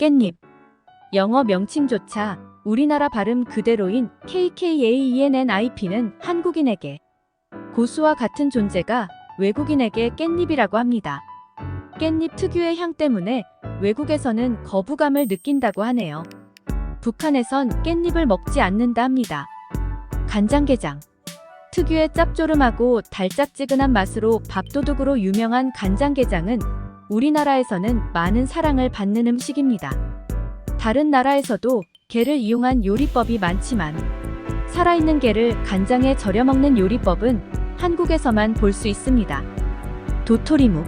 깻잎. 영어 명칭조차 우리나라 발음 그대로인 KKAENNIP는 한국인에게 고수와 같은 존재가 외국인에게 깻잎이라고 합니다. 깻잎 특유의 향 때문에 외국에서는 거부감을 느낀다고 하네요. 북한에선 깻잎을 먹지 않는다 합니다. 간장게장. 특유의 짭조름하고 달짝지근한 맛으로 밥도둑으로 유명한 간장게장은 우리나라에서는 많은 사랑을 받는 음식입니다. 다른 나라에서도 게를 이용한 요리법이 많지만 살아있는 게를 간장에 절여 먹는 요리법은 한국에서만 볼 수 있습니다. 도토리묵.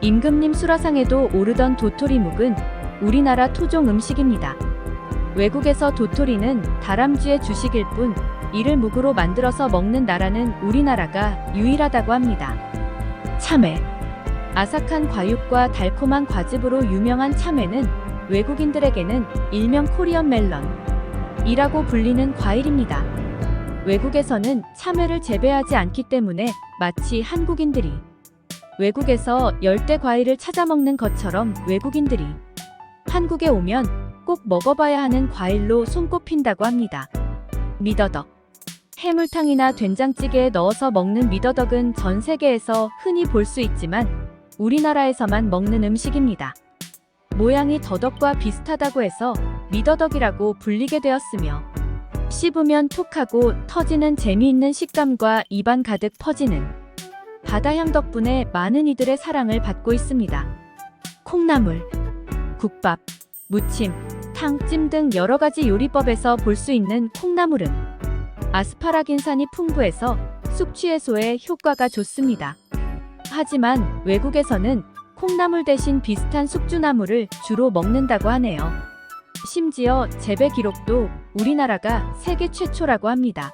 임금님 수라상에도 오르던 도토리묵은 우리나라 토종 음식입니다. 외국에서 도토리는 다람쥐의 주식일 뿐 이를 묵으로 만들어서 먹는 나라는 우리나라가 유일하다고 합니다. 참외. 아삭한 과육과 달콤한 과즙으로 유명한 참외는 외국인들에게는 일명 코리언 멜런이라고 불리는 과일입니다. 외국에서는 참외를 재배하지 않기 때문에 마치 한국인들이 외국에서 열대 과일을 찾아 먹는 것처럼 외국인들이 한국에 오면 꼭 먹어봐야 하는 과일로 손꼽힌다고 합니다. 미더덕. 해물탕이나 된장찌개에 넣어서 먹는 미더덕은 전 세계에서 흔히 볼 수 있지만 우리나라에서만 먹는 음식입니다. 모양이 더덕과 비슷하다고 해서 미더덕이라고 불리게 되었으며 씹으면 톡하고 터지는 재미있는 식감과 입안 가득 퍼지는 바다향 덕분에 많은 이들의 사랑을 받고 있습니다. 콩나물, 국밥, 무침, 탕 찜 등 여러 가지 요리법에서 볼 수 있는 콩나물은 아스파라긴산이 풍부해서 숙취 해소에 효과가 좋습니다. 하지만 외국에서는 콩나물 대신 비슷한 숙주나물을 주로 먹는다고 하네요. 심지어 재배 기록도 우리나라가 세계 최초라고 합니다.